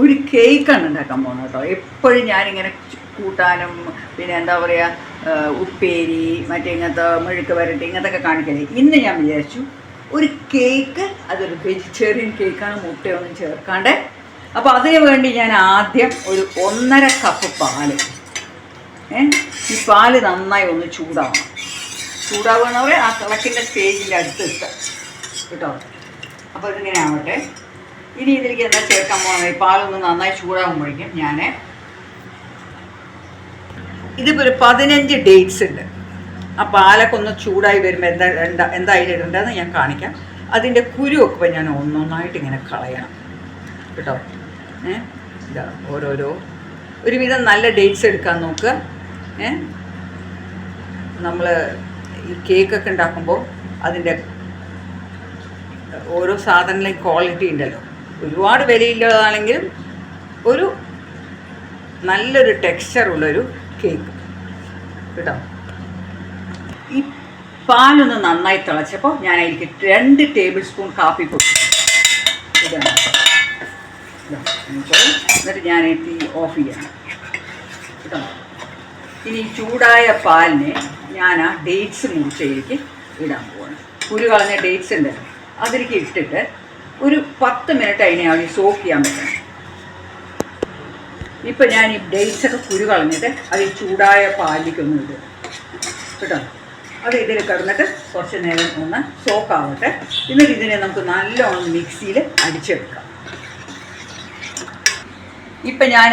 ഒരു കേക്കാണ് ഉണ്ടാക്കാൻ പോകുന്നത് കേട്ടോ. എപ്പോഴും ഞാനിങ്ങനെ കൂട്ടാനും പിന്നെ എന്താ പറയുക ഉപ്പേരി മറ്റേ ഇങ്ങനത്തെ മെഴുക്ക് വരട്ടി ഇങ്ങനത്തെ ഒക്കെ കാണിക്കലേ. ഇന്ന് ഞാൻ വിചാരിച്ചു ഒരു കേക്ക് അതൊരു വെജിറ്റേറിയൻ കേക്കാണ് മുട്ടയൊന്നും ചേർക്കാണ്ട്. അപ്പോൾ അതിന് വേണ്ടി ഞാൻ ആദ്യം ഒരു ഒന്നര കപ്പ് പാൽ. ഈ പാൽ നന്നായി ഒന്ന് ചൂടാവണം. ചൂടാവണവരെ ആ തിളക്കിന്റെ സ്റ്റേജിന്റെ അടുത്ത് എത്തുക കേട്ടോ? അപ്പോൾ ഇതിങ്ങനെ ആവട്ടെ ഇനി ഇതിലേക്ക് എന്താ ചേർക്കാൻ പോകുന്നത് പാലൊന്ന് നന്നായി ചൂടാകുമ്പോഴേക്കും ഞാൻ ഇതിപ്പോൾ ഒരു പതിനഞ്ച് ഡേറ്റ്സ് ഉണ്ട്. ആ പാലൊക്കെ ഒന്ന് ചൂടായി വരുമ്പോൾ എന്താ എന്താ എന്താ അതിലിടേണ്ടതെന്ന് ഞാൻ കാണിക്കാം. അതിന്റെ കുരുവൊക്കെ ഞാൻ ഒന്നൊന്നായിട്ട് ഇങ്ങനെ കളയണം. കേട്ടോ? ഏ? ഇതാ ഓരോരോ. ഒരുവിധം നല്ല ഡേറ്റ്സ് എടുക്കാൻ നോക്കുക ഏ? നമ്മൾ ഈ കേക്കൊക്കെ ഉണ്ടാക്കുമ്പോൾ അതിന്റെ ഓരോ സാധനങ്ങളെയും ക്വാളിറ്റി ഉണ്ടല്ലോ. ഒരുപാട് വിലയില്ലാതാണെങ്കിലും ഒരു നല്ലൊരു ടെക്സ്ചറുള്ളൊരു കേക്ക് കേട്ടോ? ഈ പാലൊന്ന് നന്നായി തിളച്ചപ്പോൾ ഞാൻ അതിലേക്ക് രണ്ട് ടേബിൾ സ്പൂൺ കാപ്പി പൊടി എന്നിട്ട് ഞാൻ തീ ഓഫ് ചെയ്യാം കേട്ടോ? ഇനി ചൂടായ പാലിനെ ഞാൻ ആ ഡേറ്റ്സ് മുറിച്ചതിലേക്ക് ഇടാൻ പോവാണ്. കുരു കളഞ്ഞ ഡേറ്റ്സ് ഉണ്ട് അതിലേക്ക് ഇട്ടിട്ട് ഒരു പത്ത് മിനിറ്റ് അതിനെ അവിടെ സോക്ക് ചെയ്യാൻ പറ്റണം ഇപ്പം ഞാൻ ഈ ഡേറ്റ്സൊക്കെ കുരു കളഞ്ഞിട്ട് അത് ഈ ചൂടായ പാലിലേക്ക് ഒന്ന് ഇടും. കേട്ടോ? അത് ഇതിൽ കിടന്നിട്ട് കുറച്ച് നേരം ഒന്ന് സോക്ക് ആവട്ടെ എന്നിട്ട് ഇതിനെ നമുക്ക് നല്ലോണം മിക്സിയിൽ അടിച്ചെടുക്കാം. ഇപ്പം ഞാൻ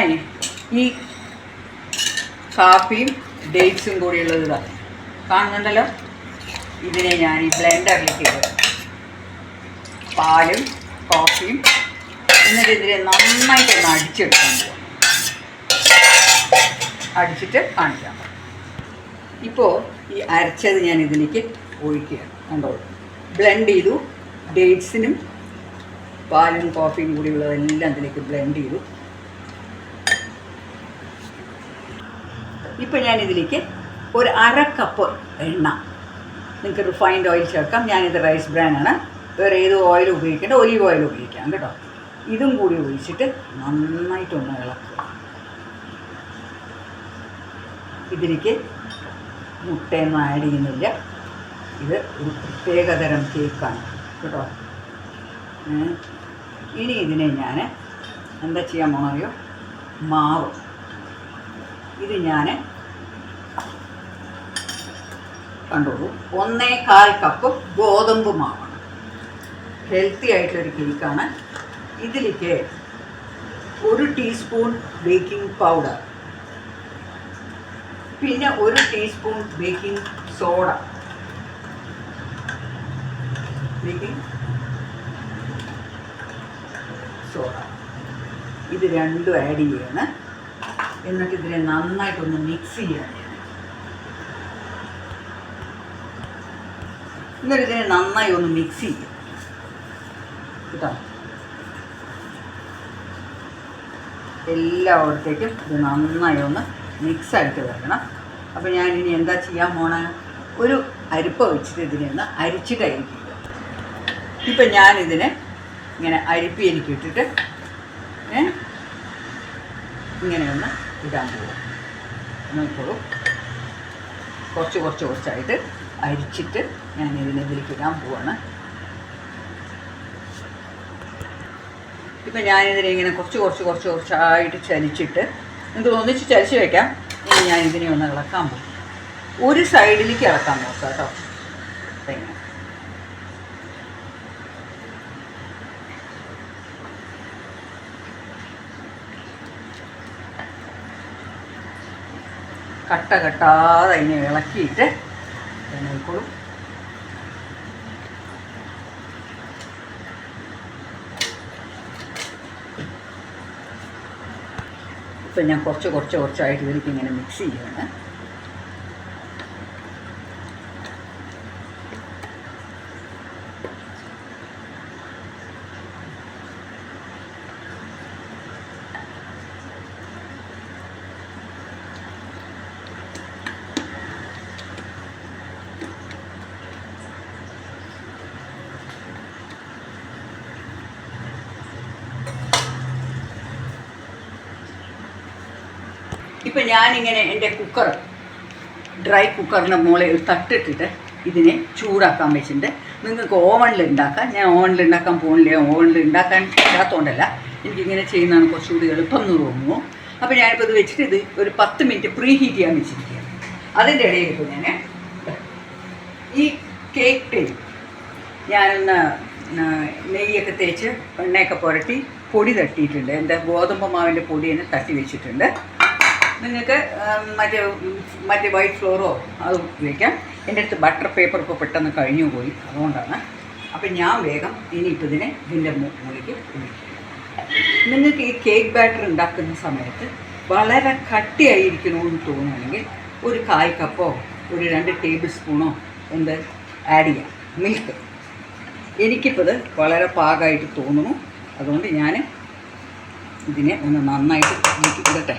ഈ കാപ്പിയും ഡേറ്റ്സും കൂടിയുള്ളത് ഇതാ. കാണുന്നുണ്ടല്ലോ? ഇതിനെ ഞാൻ ഈ ബ്ലെൻഡറിലേക്ക് ഇടും. പാലും കോഫിയും എന്നിട്ട് നന്നായിട്ട് ഒന്ന് അടിച്ചെടുക്കാൻ പോകും അടിച്ചിട്ട് കാണിക്കാം. ഇപ്പോൾ ഈ അരച്ചത് ഞാൻ ഇതിലേക്ക് ഒഴിക്കുകയാണ്. കണ്ടോ? ബ്ലെൻഡ് ചെയ്തു. ഡേറ്റ്സിനും പാലും കോഫിയും കൂടി ഉള്ളതെല്ലാം ഇതിലേക്ക് ബ്ലെൻഡ് ചെയ്തു. ഇപ്പോൾ ഞാൻ ഇതിലേക്ക് ഒരു അര കപ്പ് എണ്ണ. നിങ്ങൾക്ക് റിഫൈൻഡ് ഓയിൽ ചേർക്കാം. ഞാനിത് റൈസ് ബ്രാനാണ് വേറെ ഏത് ഓയിൽ ഉപയോഗിക്കേണ്ട ഒലീവ് ഓയിൽ ഉപയോഗിക്കാം കേട്ടോ. ഇതും കൂടി ഒഴിച്ചിട്ട് നന്നായിട്ടൊന്ന് ഇളക്കുക. ഇതിലേക്ക് മുട്ടയൊന്നും ആഡ് ചെയ്യുന്നില്ല. ഇത് ഒരു പ്രത്യേകതരം കേക്കാണ് കേട്ടോ. ഇനി ഇതിനെ ഞാൻ എന്താ ചെയ്യാൻ പോണറിയോ മാവ്. ഇത് ഞാൻ കണ്ടോളൂ. ഒന്നേകാൽ കപ്പ് ഗോതമ്പ് മാവാണ്. ഹെൽത്തി ആയിട്ടുള്ളൊരു കേക്കാണ് ഇതിലേക്ക് ഒരു ടീസ്പൂൺ ബേക്കിംഗ് പൗഡർ പിന്നെ ഒരു teaspoon baking soda baking soda ഇത് രണ്ടും ആഡ് ചെയ്യാണ്. എന്നിട്ട് ഇതിനെ നന്നായിട്ടൊന്ന് മിക്സ് ചെയ്യണം. എന്നിട്ട് ഇതിനെ നന്നായി ഒന്ന് മിക്സ് ചെയ്യും കേട്ടോ എല്ലായിടത്തേക്കും ഇത് നന്നായി ഒന്ന് മിക്സ് ആയിട്ട് വരണം. അപ്പോൾ ഞാൻ ഇനി എന്താ ചെയ്യാൻ പോണ? ഒരു അരിപ്പ വെച്ചിട്ട് ഇതിനെ ഒന്ന് അരിച്ചിട്ടായിരിക്കും ഇപ്പം ഞാനിതിനെ ഇങ്ങനെ അരിപ്പി എനിക്ക് ഇട്ടിട്ട് ഏ ഇങ്ങനെ ഒന്ന് ഇടാൻ പോകും നോക്കോളൂ കുറച്ച് കുറച്ച് കുറച്ചായിട്ട് അരിച്ചിട്ട് ഞാൻ ഇതിനെ ഇതിലേക്ക് ഇടാൻ പോവാണ്. ഇപ്പം ഞാനിതിനെ ഇങ്ങനെ കുറച്ച് കുറച്ച് കുറച്ച് കുറച്ചായിട്ട് ചലിച്ചിട്ട് നിങ്ങൾക്ക് ഒന്നിച്ച് ചലിച്ച് വയ്ക്കാം ഇനി ഞാൻ ഇതിനെ ഒന്ന് ഇളക്കാൻ പോകും. ഒരു സൈഡിലേക്ക് ഇളക്കാൻ നോക്കാം കേട്ടോ. കട്ട കെട്ടാതെ അതിനെ ഇളക്കിയിട്ട് നോക്കോളും ഇപ്പം ഞാൻ കുറച്ച് കുറച്ച് കുറച്ചായിട്ട് ഇതിലേക്ക് ഇങ്ങനെ മിക്സ് ചെയ്യാണ്. ഇപ്പം ഞാനിങ്ങനെ എന്റെ കുക്കർ ഡ്രൈ കുക്കറിന്റെ മുകളിൽ ഒരു തട്ടിട്ടിട്ട് ഇതിനെ ചൂടാക്കാൻ വെച്ചിട്ടുണ്ട്. നിങ്ങൾക്ക് ഓവണിൽ ഉണ്ടാക്കാം ഞാൻ ഓവണിൽ ഉണ്ടാക്കാൻ പോകണില്ല ഓവണിൽ ഉണ്ടാക്കാൻ ഇല്ലാത്തതുകൊണ്ടല്ല എനിക്കിങ്ങനെ ചെയ്യുന്നതാണ് കുറച്ചുകൂടി എളുപ്പം എന്ന് തോന്നുന്നു. അപ്പോൾ ഞാനിപ്പോൾ ഇത് വെച്ചിട്ട് ഇത് ഒരു പത്ത് മിനിറ്റ് പ്രീ ഹീറ്റ് ചെയ്യാൻ വെച്ചിരിക്കുകയാണ്. അതിന്റെ ഇടയിൽ ഇപ്പോൾ ഞാൻ ഈ കേക്ക് ടീൻ ഞാനൊന്ന് നെയ്യൊക്കെ തേച്ച് എണ്ണയൊക്കെ പുരട്ടി പൊടി തട്ടിയിട്ടുണ്ട്. എന്റെ ഗോതമ്പ് മാവിന്റെ പൊടി തന്നെ തട്ടി വെച്ചിട്ടുണ്ട്. നിങ്ങൾക്ക് മറ്റേ മറ്റേ വൈറ്റ് ഫ്ലോറോ അത് ഉപയോഗിക്കാം. എന്റെ അടുത്ത് ബട്ടർ പേപ്പർ ഇപ്പോൾ പെട്ടെന്ന് കഴിഞ്ഞു പോയി അതുകൊണ്ടാണ്. അപ്പം ഞാൻ വേഗം ഇനിയിപ്പോൾ ഇതിനെ ഇതിന്റെ മുകളിലേക്ക് ഉപയോഗിക്കും നിങ്ങൾക്ക് ഈ കേക്ക് ബാറ്റർ ഉണ്ടാക്കുന്ന സമയത്ത് വളരെ കട്ടിയായിരിക്കണമെന്ന് തോന്നുകയാണെങ്കിൽ ഒരു കായ്ക്കപ്പോ കപ്പോ ഒരു രണ്ട് ടേബിൾ സ്പൂണോ എന്ത് ആഡ് ചെയ്യാം. മിൽക്ക് എനിക്കിപ്പോൾ വളരെ പാകമായിട്ട് തോന്നുന്നു. അതുകൊണ്ട് ഞാൻ ഇതിനെ ഒന്ന് നന്നായിട്ട് ഇടട്ടെ.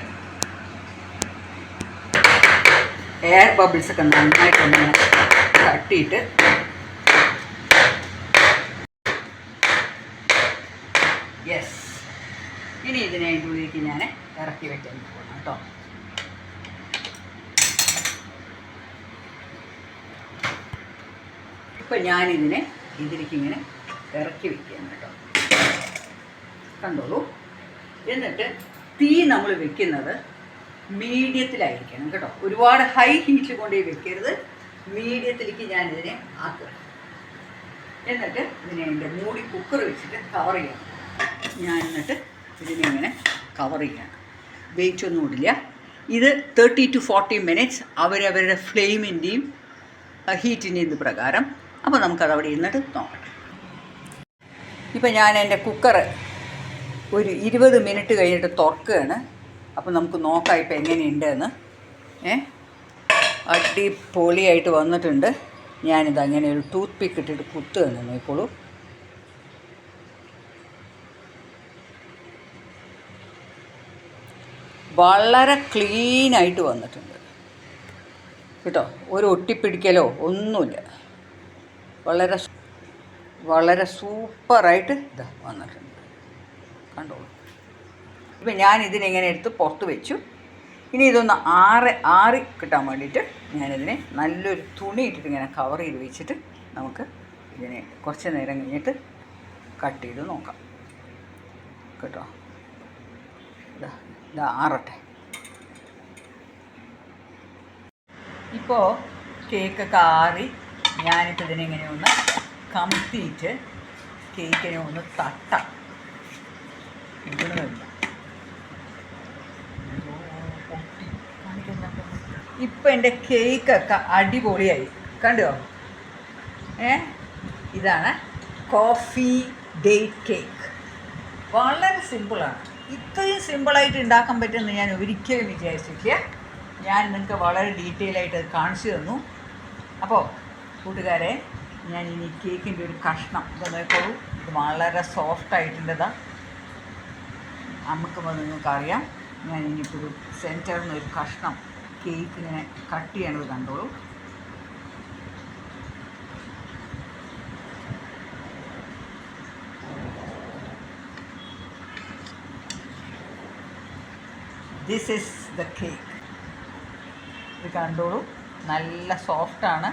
എയർ ബബിൾസ് ഒക്കെ നന്നായിട്ടൊന്ന് തട്ടിയിട്ട് യെസ് ഇനി ഇതിനെ അതിന്റെ ഉള്ളിലേക്ക് ഞാൻ ഇറക്കി വെക്കാൻ പോകണം കേട്ടോ. ഇപ്പം ഞാനിതിനെ ഇതിലേക്ക് ഇങ്ങനെ ഇറക്കി വെക്കുകയാണ് കേട്ടോ. കണ്ടോളൂ. എന്നിട്ട് തീ നമ്മൾ വെക്കുന്നത് മീഡിയത്തിലായിരിക്കണം കേട്ടോ. ഒരുപാട് ഹൈ ഹീറ്റിൽ കൊണ്ടുപോയി വെക്കരുത്. മീഡിയത്തിലേക്ക് ഞാനിതിനെ ആക്കുക. എന്നിട്ട് ഇതിനെ എന്റെ മൂടി കുക്കർ വെച്ചിട്ട് കവർ ചെയ്യണം ഞാൻ എന്നിട്ട് ഇതിനെ ഇങ്ങനെ കവർ ചെയ്യണം വെയിറ്റ് ഒന്നും ഇടില്ല. ഇത് തേർട്ടി ടു ഫോർട്ടി മിനിറ്റ്സ് അവരവരുടെ ഫ്ലെയിമിന്റെയും ഹീറ്റിന്റെയും ഇത് പ്രകാരം. അപ്പോൾ നമുക്കത് അവിടെ ഇരുന്നിട്ട് നോക്കാം. ഇപ്പം ഞാൻ എന്റെ കുക്കർ ഒരു ഇരുപത് മിനിറ്റ് കഴിഞ്ഞിട്ട് തുറക്കുകയാണ്. അപ്പോൾ നമുക്ക് നോക്കാം ഇപ്പം എങ്ങനെയുണ്ട് എന്ന്. ഏ? അടിപൊളിയായിട്ട് വന്നിട്ടുണ്ട്. ഞാനിത് അങ്ങനെ ഒരു ടൂത്ത് പിക്ക് ഇട്ടിട്ട് കുത്തുകയാണ് നോക്കോളൂ വളരെ ക്ലീനായിട്ട് വന്നിട്ടുണ്ട്. കേട്ടോ? ഒരു ഒട്ടിപ്പിടിക്കലോ ഒന്നുമില്ല. വളരെ വളരെ സൂപ്പറായിട്ട് ഇതാ വന്നിട്ടുണ്ട്. കണ്ടോളൂ. ഇപ്പം ഞാൻ ഇതിനെങ്ങനെ എടുത്ത് പുറത്ത് വെച്ചു. ഇനി ഇതൊന്ന് ആറ് ആറി കിട്ടാൻ വേണ്ടിയിട്ട് ഞാനിതിനെ നല്ലൊരു തുണി ഇട്ടിട്ട് ഇങ്ങനെ കവർ ചെയ്ത് വെച്ചിട്ട് നമുക്ക് ഇതിനെ കുറച്ച് നേരം കഴിഞ്ഞിട്ട് കട്ട് ചെയ്ത് നോക്കാം. കേട്ടോ? ഇതാ ഇതാ ആറട്ടെ. ഇപ്പോൾ കേക്കൊക്കെ ആറി ഞാനിപ്പോൾ ഇതിനെ ഇങ്ങനെ ഒന്ന് കമത്തിയിട്ട് കേക്കിനെ ഒന്ന് തട്ടാം. ഇടുന്നില്ല ഇപ്പം എന്റെ കേക്കൊക്കെ അടിപൊളിയായി. കണ്ടോ? ഏ? ഇതാണ് കോഫി ഡേറ്റ് കേക്ക് വളരെ സിമ്പിളാണ് ഇത്രയും സിമ്പിളായിട്ട് ഉണ്ടാക്കാൻ പറ്റുമെന്ന് ഞാൻ ഒരിക്കലും വിചാരിച്ചിട്ടില്ല. ഞാൻ നിങ്ങൾക്ക് വളരെ ഡീറ്റെയിൽ ആയിട്ട് കാണിച്ചു തന്നു. അപ്പോൾ കൂട്ടുകാരെ ഞാൻ ഇനി കേക്കിന്റെ ഒരു കഷ്ണം ഇത് നോക്കോളൂ ഇത് വളരെ സോഫ്റ്റ് ആയിട്ടുള്ളതാണ് നമുക്കുമ്പോൾ നിങ്ങൾക്കറിയാം. ഞാൻ ഇനിയിപ്പോൾ ഒരു സെന്ററിൽ നിന്ന് ഒരു കഷ്ണം കേക്ക് ഇങ്ങനെ കട്ട് ചെയ്യണത് കണ്ടോളൂ. ദിസ് ഇസ് ദ കേക്ക് ഇത് കണ്ടോളൂ. നല്ല സോഫ്റ്റാണ്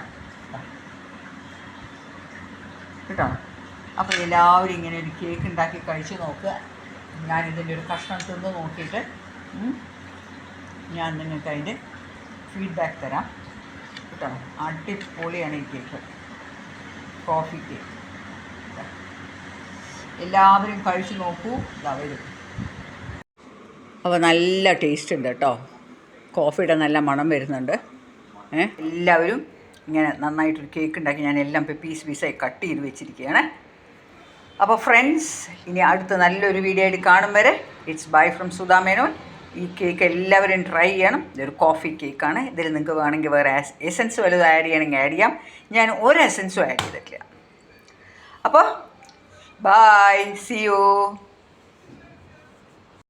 കേട്ടോ? അപ്പോൾ എല്ലാവരും ഇങ്ങനെ ഒരു കേക്ക് ഉണ്ടാക്കി കഴിച്ച് നോക്കുക. ഞാനിതിന്റെ ഒരു കഷ്ണം തിന്ന് നോക്കിയിട്ട് ഞാൻ നിങ്ങൾക്ക് അതിന്റെ ഫീഡ്ബാക്ക് തരാം. കേട്ടോ? അടിപൊളിയാണ് ഈ കേക്ക് കോഫി കേക്ക് എല്ലാവരും കഴിച്ചു നോക്കൂ. ഇതാ വരും. അപ്പോൾ നല്ല ടേസ്റ്റ് ഉണ്ട് കേട്ടോ. കോഫിയുടെ നല്ല മണം വരുന്നുണ്ട്. എല്ലാവരും ഇങ്ങനെ നന്നായിട്ടൊരു കേക്ക് ഉണ്ടാക്കി ഞാൻ എല്ലാം ഇപ്പോൾ പീസ് പീസായി കട്ട് ചെയ്ത് വെച്ചിരിക്കുകയാണ്. അപ്പോൾ ഫ്രണ്ട്സ് ഇനി അടുത്ത നല്ലൊരു വീഡിയോ ആയിട്ട് കാണും വരെ. It's bye from Sudha Menon ഈ കേക്ക് എല്ലാവരും ട്രൈ ചെയ്യണം. ഇതൊരു കോഫി കേക്കാണ് ഇതിൽ നിങ്ങൾക്ക് വേണമെങ്കിൽ വേറെ എസൻസ് വലുത് ആഡ് ചെയ്യണമെങ്കിൽ ആഡ് ചെയ്യാം. ഞാൻ ഒരു എസെൻസും ആഡ് ചെയ്തിട്ടില്ല. അപ്പോൾ ബൈ സി യു